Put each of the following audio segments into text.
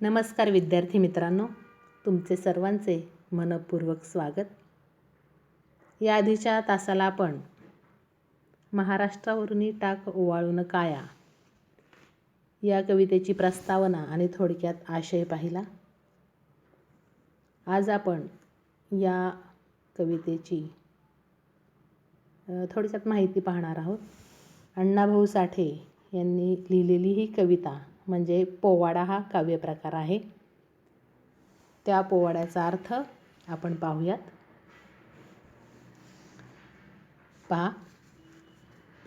नमस्कार विद्यार्थी मित्रांनो तुमचे सर्वांचे मनपूर्वक स्वागत. या आधीच्या तासाला आपण महाराष्ट्रावरूनही टाक ओवाळून काया या कवितेची प्रस्तावना आणि थोडक्यात आशय पाहिला. आज आपण या कवितेची थोडक्यात माहिती पाहणार आहोत. अण्णाभाऊ साठे यांनी लिहिलेली ही कविता. म्हणजे पोवाडा हा काव्यप्रकार आहे. त्या पोवाड्याचा अर्थ आपण पाहूयात. पहा.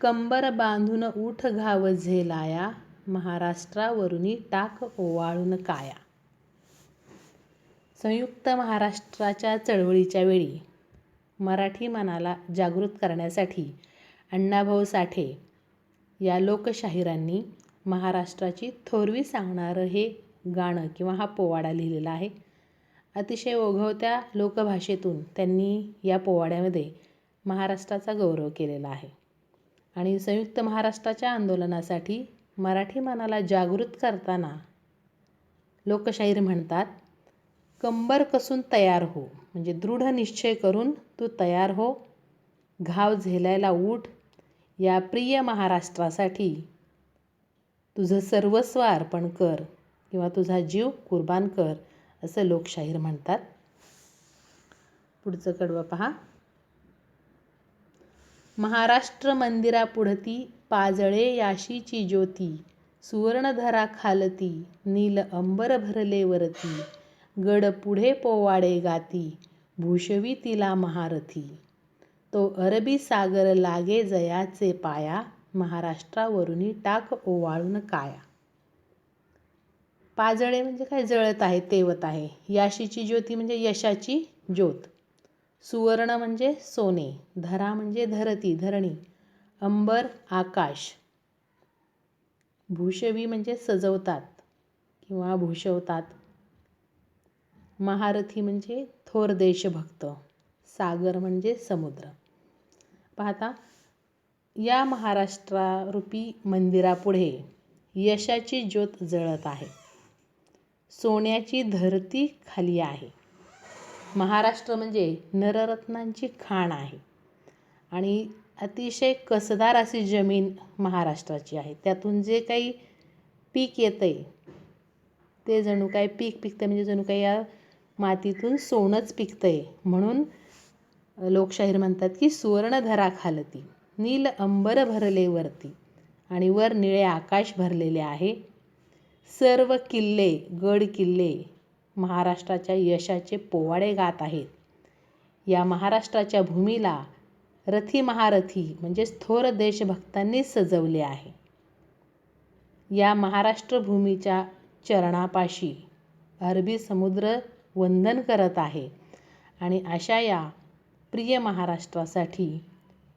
कंबर बांधून उठ घाव झेलाया महाराष्ट्रावरुनी टाक ओवाळून काया. संयुक्त महाराष्ट्राच्या चळवळीच्या वेळी मराठी मनाला जागृत करण्यासाठी अण्णाभाऊ साठे या लोकशाहिरांनी महाराष्ट्राची थोरवी सांगणारं हे गाणं किंवा हा पोवाडा लिहिलेला आहे. अतिशय ओघवत्या लोकभाषेतून त्यांनी या पोवाड्यामध्ये महाराष्ट्राचा गौरव केलेला आहे. आणि संयुक्त महाराष्ट्राच्या आंदोलनासाठी मराठी मनाला जागृत करताना लोकशाहीर म्हणतात कंबर कसून तयार हो म्हणजे दृढ निश्चय करून तू तयार हो घाव झेलायला उठ या प्रिय महाराष्ट्रासाठी तुझं सर्वस्व अर्पण कर किंवा तुझा जीव कुर्बान कर असं लोकशाहीर म्हणतात. पुढचं कडवं पहा. महाराष्ट्र मंदिरापुढती पाजळे याशीची ज्योती सुवर्णधरा खालती नील अंबर भरले वरती गड पुढे पोवाडे गाती भूषवी तिला महारथी. तो अरबी सागर लागे जयाचे पाया महाराष्ट्रावरुनी टाक ओवाळून काया. पाजळे म्हणजे काय? जळत आहे तेवत आहे. याशीची ज्योती म्हणजे यशाची ज्योत. सुवर्ण म्हणजे सोने. धरा म्हणजे धरती धरणी. अंबर आकाश. भूषवी म्हणजे सजवतात किंवा भूषवतात. महारथी म्हणजे थोर देशभक्त. सागर म्हणजे समुद्र. पाहता या महाराष्ट्रारूपी मंदिरापुढे यशाची ज्योत जळत आहे. सोन्याची धरती खाली आहे. महाराष्ट्र म्हणजे नररत्नांची खाण आहे. आणि अतिशय कसदार अशी जमीन महाराष्ट्राची आहे. त्यातून जे काही पीक येतं आहे ते जणू काय पीक पिकतं म्हणजे जणू काही या मातीतून सोनंच पिकतं आहे म्हणून लोकशाहीर म्हणतात की सुवर्णधरा खालती. नील अंबर भरले वरती आणि वर निळे आकाश भरलेले आहे. सर्व किल्ले गड किल्ले महाराष्ट्राच्या यशाचे पोवाडे गात आहेत. या महाराष्ट्राच्या भूमीला रथी महारथी म्हणजेच थोर देशभक्तांनी सजवले आहे. या महाराष्ट्रभूमीच्या चरणापाशी अरबी समुद्र वंदन करत आहे आणि अशा या प्रिय महाराष्ट्रासाठी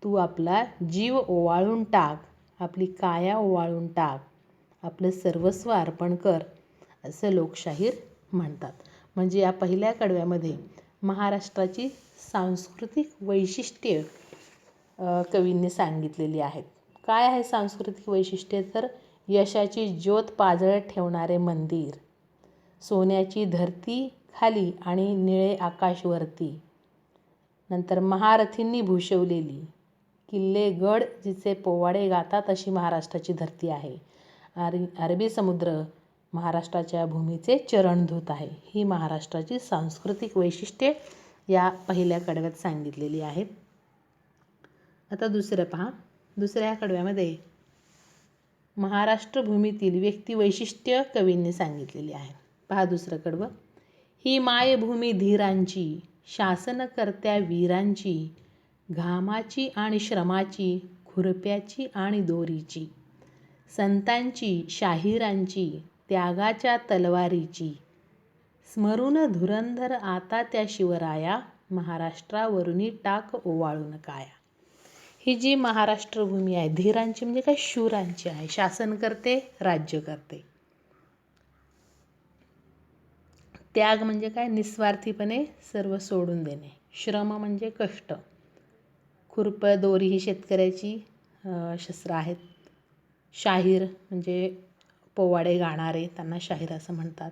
तू आपला जीव ओवाळून टाक आपली काया ओवाळून टाक आपलं सर्वस्व अर्पण कर असं लोकशाहीर म्हणतात. म्हणजे या पहिल्या कडव्यामध्ये महाराष्ट्राची सांस्कृतिक वैशिष्ट्ये कवींनी सांगितलेली आहेत. काय आहे सांस्कृतिक वैशिष्ट्ये? तर यशाची ज्योत पाजळत ठेवणारे मंदिर सोन्याची धरती खाली आणि निळे आकाशवरती नंतर महारथींनी भूषवलेली किल्ले गड जिचे पोवाडे गातात अशी महाराष्ट्राची धरती आहे. अर अरबी समुद्र महाराष्ट्राच्या भूमीचे चरणधूत आहे. ही महाराष्ट्राची सांस्कृतिक वैशिष्ट्ये या पहिल्या कडव्यात सांगितलेली आहेत. आता दुसरं पहा. दुसऱ्या कडव्यामध्ये महाराष्ट्र भूमीतील व्यक्ती वैशिष्ट्य कवींनी सांगितलेली आहे. पहा दुसरं कडवं. ही मायभूमी धीरांची शासनकर्त्या वीरांची घामाची आणि श्रमाची खुरप्याची आणि दोरीची संतांची शाहिरांची त्यागाच्या तलवारीची. स्मरून धुरंधर आता त्या शिवराया महाराष्ट्रावरुनी टाक ओवाळून काया. ही जी महाराष्ट्रभूमी आहे धीरांची म्हणजे काय? शूरांची आहे. शासन करते राज्य करते. त्याग म्हणजे काय? निस्वार्थीपणे सर्व सोडून देणे. श्रम म्हणजे कष्ट. खुरप दोरी ही शेतकऱ्याची शस्त्र आहेत. शाहीर म्हणजे पोवाडे गाणारे त्यांना शाहीर असं म्हणतात.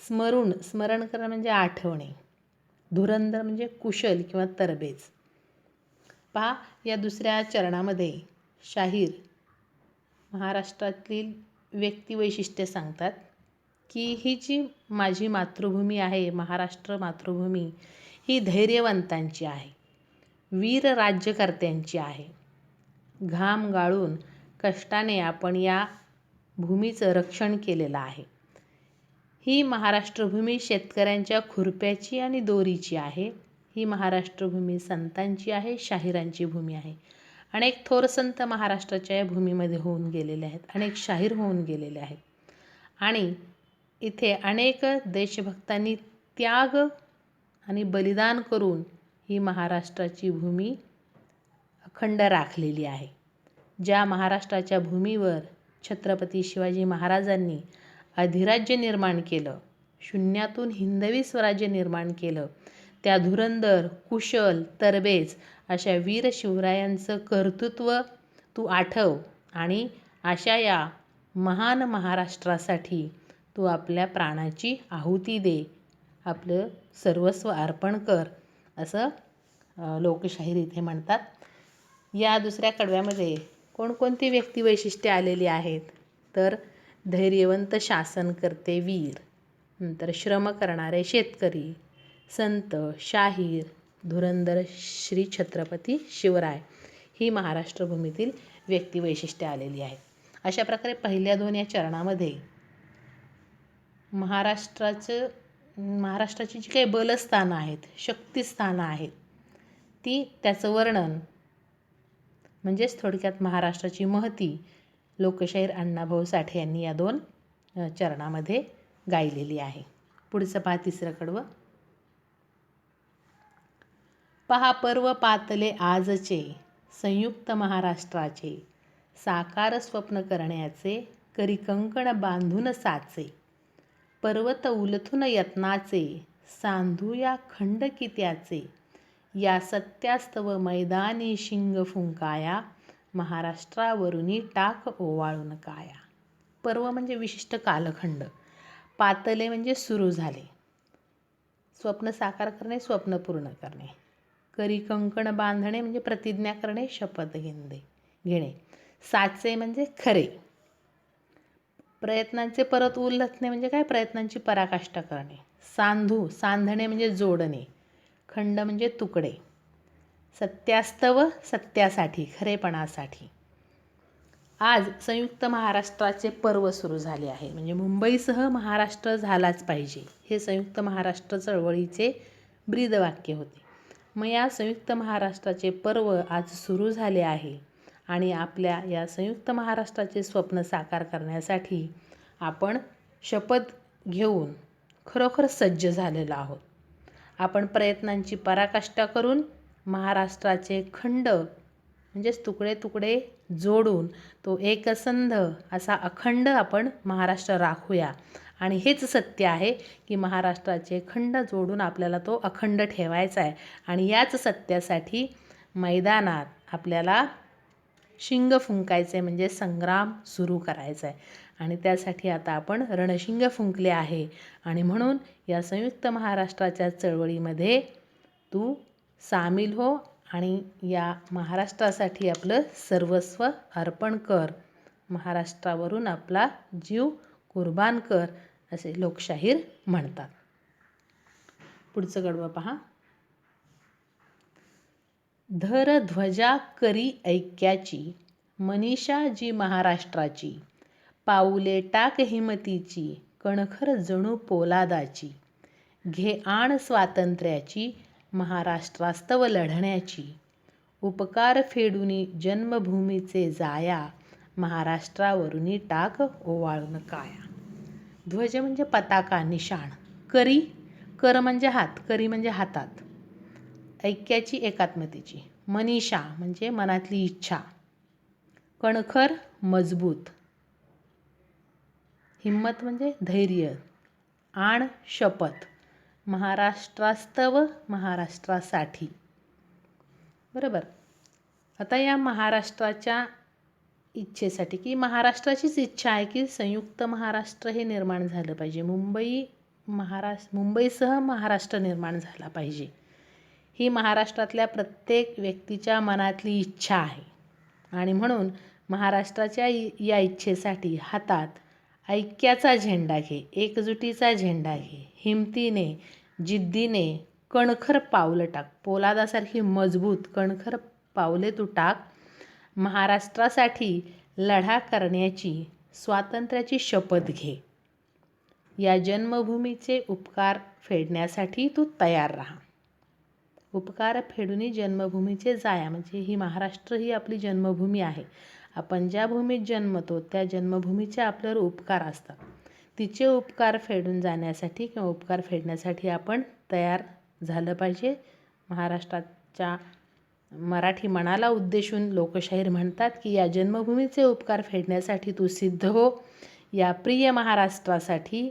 स्मरून स्मरण करणं म्हणजे आठवणे. धुरंधर म्हणजे कुशल किंवा तरबेज. पहा या दुसऱ्या चरणामध्ये शाहीर महाराष्ट्रातील व्यक्तिवैशिष्ट्य सांगतात की ही जी माझी मातृभूमी आहे महाराष्ट्र मातृभूमी ही धैर्यवंतांची आहे. वीर राज्यकर्त्यांची आहे. घाम गाळून कष्टाने आपण या भूमीचं रक्षण केलेलं आहे. ही महाराष्ट्रभूमी शेतकऱ्यांच्या खुरप्याची आणि दोरीची आहे. ही महाराष्ट्रभूमी संतांची आहे शाहिरांची भूमी आहे. अनेक थोर संत महाराष्ट्राच्या या भूमीमध्ये होऊन गेलेले आहेत अनेक शाहीर होऊन गेलेले आहेत. आणि इथे अनेक देशभक्तांनी त्याग आणि बलिदान करून ही महाराष्ट्राची भूमी अखंड राखलेली आहे. ज्या महाराष्ट्राच्या भूमीवर छत्रपती शिवाजी महाराजांनी अधिराज्य निर्माण केलं शून्यातून हिंदवी स्वराज्य निर्माण केलं त्या धुरंधर कुशल तरबेज अशा वीर शिवरायांचं कर्तृत्व तू आठव आणि अशा या महान महाराष्ट्रासाठी तू आपल्या प्राणाची आहुती दे. आपलं सर्वस्व अर्पण कर. असं लोकशाहीर इथे म्हणतात. या दुसऱ्या कडव्यामध्ये कोणकोणती व्यक्तिवैशिष्ट्ये आलेली आहेत? तर धैर्यवंत शासन करते वीर नंतर श्रम करणारे शेतकरी संत शाहीर धुरंधर श्री छत्रपती शिवराय ही महाराष्ट्रभूमीतील व्यक्तिवैशिष्ट्ये आलेली आहेत. अशा प्रकारे पहिल्या दोन या चरणामध्ये महाराष्ट्राचं महाराष्ट्राची जी काही बलस्थानं आहेत शक्तिस्थानं आहेत ती त्याचं वर्णन म्हणजेच थोडक्यात महाराष्ट्राची महती लोकशाहीर अण्णाभाऊ साठे यांनी या दोन चरणामध्ये गायलेली आहे. पुढचं पहा तिसरं कडवं पहा पर्व पातले आजचे संयुक्त महाराष्ट्राचे साकार स्वप्न करण्याचे करी कंकण बांधून साचे. पर्वत उलथून यत्नाचे सांधूया खंड कित्याचे. या सत्यास्तव मैदानी शिंग फुंकाया महाराष्ट्रावरुनी टाक ओवाळून काया. पर्व म्हणजे विशिष्ट कालखंड. पातले म्हणजे सुरू झाले. स्वप्न साकार करणे स्वप्न पूर्ण करणे. करी कंकण बांधणे म्हणजे प्रतिज्ञा करणे शपथ घेणे घेणे. साचे म्हणजे खरे. प्रयत्नांचे परत उल्लथणे म्हणजे काय? प्रयत्नांची पराकाष्ठा करणे. सांधू सांधणे म्हणजे जोडणे. खंड म्हणजे तुकडे. सत्यास्तव सत्यासाठी खरेपणासाठी. आज संयुक्त महाराष्ट्राचे पर्व सुरू झाले आहे. म्हणजे मुंबईसह महाराष्ट्र झालाच पाहिजे. हे संयुक्त महाराष्ट्र चळवळीचे ब्रीदवाक्य होते. मग या संयुक्त महाराष्ट्राचे पर्व आज सुरू झाले आहे. आणि आपल्या या संयुक्त महाराष्ट्राचे स्वप्न साकार करण्यासाठी आपण शपथ घेऊन खरोखर सज्ज झालेलो आहोत. आपण प्रयत्नांची पराकाष्ठा करून महाराष्ट्राचे खंड म्हणजेच तुकडे तुकडे जोडून तो एकसंध असा अखंड आपण महाराष्ट्र राखूया. आणि हेच सत्य आहे की महाराष्ट्राचे खंड जोडून आपल्याला तो अखंड ठेवायचा आहे. आणि याच सत्यासाठी मैदानात आपल्याला शिंग फुंकायचे म्हणजे संग्राम सुरू करायचा आहे आणि त्यासाठी आता आपण रणशिंग फुंकले आहे. आणि म्हणून या संयुक्त महाराष्ट्राच्या चळवळीमध्ये तू सामील हो आणि या महाराष्ट्रासाठी आपलं सर्वस्व अर्पण कर. महाराष्ट्रावरून आपला जीव कुर्बान कर असे लोकशाहीर म्हणतात. पुढचं गडवं पहा. धर ध्वजा करी ऐक्याची मनीषा जी महाराष्ट्राची पाऊले टाक हिमतीची कणखर जणू पोलादाची घे आण स्वातंत्र्याची महाराष्ट्रास्तव लढण्याची उपकार फेडुनी जन्मभूमीचे जाया महाराष्ट्रावरुनी टाक ओवाळून काया. ध्वज म्हणजे पताका निशाण. करी कर म्हणजे हात करी म्हणजे हातात. ऐक्याची एकात्मतेची. मनीषा म्हणजे मनातली इच्छा. कणखर मजबूत. हिम्मत म्हणजे धैर्य. आण शपथ. महाराष्ट्रास्तव महाराष्ट्रासाठी. बरोबर. आता या महाराष्ट्राच्या इच्छेसाठी की महाराष्ट्राचीच इच्छा आहे की संयुक्त महाराष्ट्र हे निर्माण झालं पाहिजे. मुंबई महाराष्ट्र मुंबईसह महाराष्ट्र निर्माण झाला पाहिजे. ही महाराष्ट्रातल्या प्रत्येक व्यक्तीच्या मनातली इच्छा आहे. आणि म्हणून महाराष्ट्राच्या या इच्छेसाठी हातात ऐक्याचा झेंडा घे एकजुटीचा झेंडा घे हिमतीने जिद्दीने कणखर पावलं टाक पोलादासारखी मजबूत कणखर पावले तू टाक. महाराष्ट्रासाठी लढा करण्याची स्वातंत्र्याची शपथ घे. या जन्मभूमीचे उपकार फेडण्यासाठी तू तयार राहा. उपकार फेडूनी जन्मभूमीचे जाया. म्हणजे ही महाराष्ट्र ही आपली जन्मभूमी आहे. आपण ज्या भूमीत जन्मतो त्या जन्मभूमीचे आपल्यावर उपकार असतात. तिचे उपकार फेडून जाण्यासाठी किंवा उपकार फेडण्यासाठी आपण तयार झालं पाहिजे. महाराष्ट्राच्या मराठी मनाला उद्देशून लोकशाहीर म्हणतात की या जन्मभूमीचे उपकार फेडण्यासाठी तू सिद्ध हो. या प्रिय महाराष्ट्रासाठी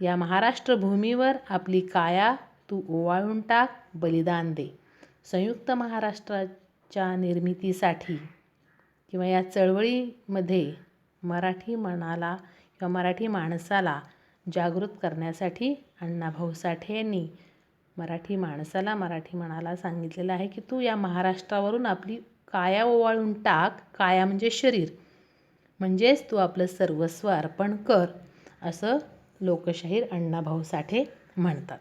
या महाराष्ट्र भूमीवर आपली काया तू ओवाळून टाक बलिदान दे. संयुक्त महाराष्ट्राच्या निर्मितीसाठी किंवा या चळवळीमध्ये मराठी मनाला किंवा मराठी माणसाला जागृत करण्यासाठी अण्णाभाऊ साठे यांनी मराठी माणसाला मराठी मनाला सांगितलेलं आहे की तू या महाराष्ट्रावरून आपली काया ओवाळून टाक. काया म्हणजे शरीर. म्हणजेच तू आपलं सर्वस्व अर्पण कर असं लोकशाहीर अण्णाभाऊ साठे म्हणतात.